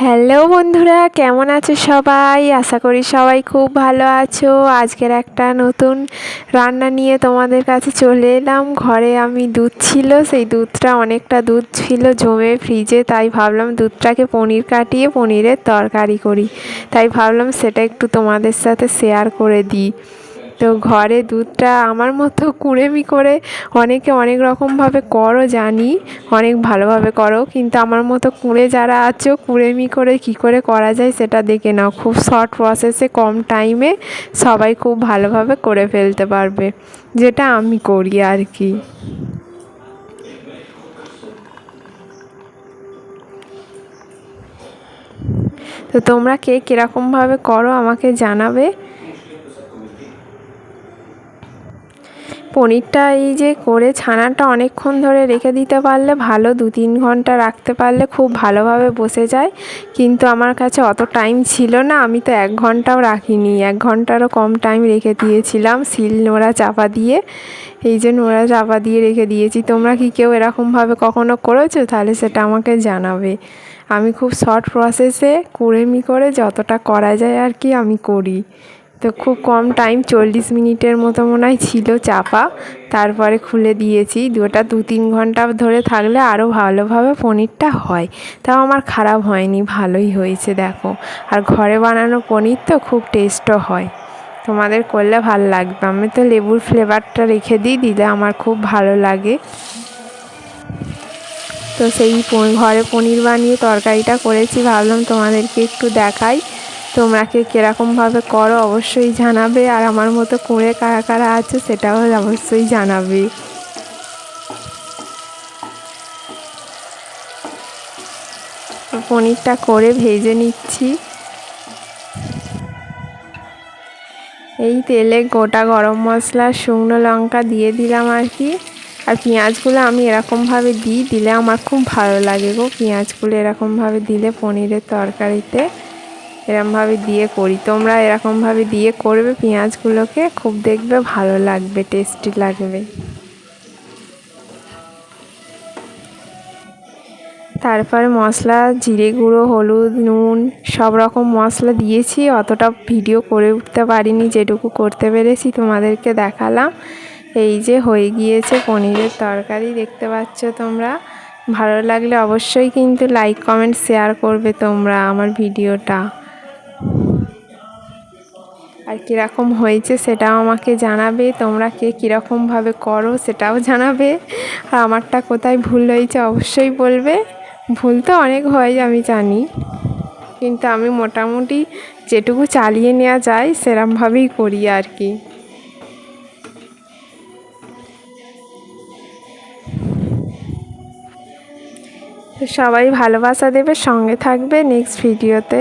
Hello বন্ধুরা, কেমন আছো সবাই? আশা করি সবাই খুব ভালো আছো। আজকের একটা নতুন রান্না নিয়ে তোমাদের কাছে চলে এলাম। ঘরে আমি দুধ ছিল, সেই দুধটা অনেকটা দুধ ছিল জমে ফ্রিজে, তাই ভাবলাম দুধটাকে পনির কাটিয়ে পনিরের তরকারি করি। তাই ভাবলাম সেটা একটু তোমাদের সাথে শেয়ার করে দিই। তো ঘরে দুধটা আমার মতো কুড়েমি করে অনেকে অনেক রকমভাবে করো, জানি। অনেক ভালোভাবে করো, কিন্তু আমার মতো কুঁড়ে যারা আছো, কুড়েমি করে কি করে করা যায় সেটা দেখে নাও। খুব শর্ট প্রসেসে কম টাইমে সবাই খুব ভালোভাবে করে ফেলতে পারবে। যেটা আমি করি আর কি। তো তোমরা কে কীরকমভাবে করো আমাকে জানাবে। পনিরটা এই যে করে ছানাটা অনেকক্ষণ ধরে রেখে দিতে পারলে ভালো, দু তিন ঘণ্টা রাখতে পারলে খুব ভালোভাবে বসে যায়। কিন্তু আমার কাছে অত টাইম ছিল না, আমি তো এক ঘন্টাও রাখিনি। এক ঘন্টারও কম টাইম রেখে দিয়েছিলাম শিল, নোড়া, চাপা দিয়ে। এই যে নোড়া, চাপা দিয়ে রেখে দিয়েছি। তোমরা কি কেউ এরকমভাবে কখনো করেছ? তাহলে সেটা আমাকে জানাবে। আমি খুব শর্ট প্রসেসে কুড়েমি করে যতটা করা যায় আর কি আমি করি। তো খুব কম টাইম চল্লিশ মিনিটের মতো মনে হয় ছিল চাপা। তারপরে খুলে দিয়েছি। ওটা দু তিন ঘণ্টা ধরে থাকলে আরও ভালোভাবে পনিরটা হয়। তাও আমার খারাপ হয়নি, ভালোই হয়েছে, দেখো। আর ঘরে বানানো পনির তো খুব টেস্টও হয়। তোমাদের করলে ভালো লাগবে। আমি তো লেবুর ফ্লেভারটা রেখে দিই দিলে আমার খুব ভালো লাগে। তো সেই ঘরে পনির বানিয়ে তরকারিটা করেছি, ভাবলাম তোমাদেরকে একটু দেখাই। তোমরা কে কীরকমভাবে করো অবশ্যই জানাবে, আর আমার মতো কুঁড়ে কারা কারা আছে সেটাও অবশ্যই জানাবে। পনিরটা করে ভেজে নিচ্ছি। এই তেলে গোটা গরম মশলা, শুকনো লঙ্কা দিয়ে দিলাম আর কি। আর পেঁয়াজগুলো আমি এরকমভাবে দিই, দিলে আমার খুব ভালো লাগে গো। পেঁয়াজগুলো এরকমভাবে দিলে পনিরের তরকারিতে। এরমভাবে দিয়ে করি। তোমরা এরকমভাবে দিয়ে করবে, পেঁয়াজগুলোকে খুব দেখবে ভালো লাগবে টেস্টি লাগবে। তারপরে মশলা, জিরে গুঁড়ো, হলুদ, নুন, সব রকম মশলা দিয়েছি। অতটা ভিডিও করে উঠতে পারিনি, যেটুকু করতে পেরেছি তোমাদেরকে দেখালাম। এই যে হয়ে গিয়েছে পনিরের তরকারি, দেখতে পাচ্ছ তোমরা। ভালো লাগলে অবশ্যই কিন্তু লাইক কমেন্ট শেয়ার করবে তোমরা আমার ভিডিওটা। আর কীরকম হয়েছে সেটাও আমাকে জানাবে। তোমরা কে কীরকমভাবে করো সেটাও জানাবে। আর আমারটা কোথায় ভুল হয়েছে অবশ্যই বলবে। ভুল তো অনেক হয় আমি জানি। কিন্তু আমি মোটামুটি যেটুকু চালিয়ে নেওয়া যায় সেরমভাবেই করি আর কি। সবাই ভালোবাসা দেবে, সঙ্গে থাকবে নেক্সট ভিডিওতে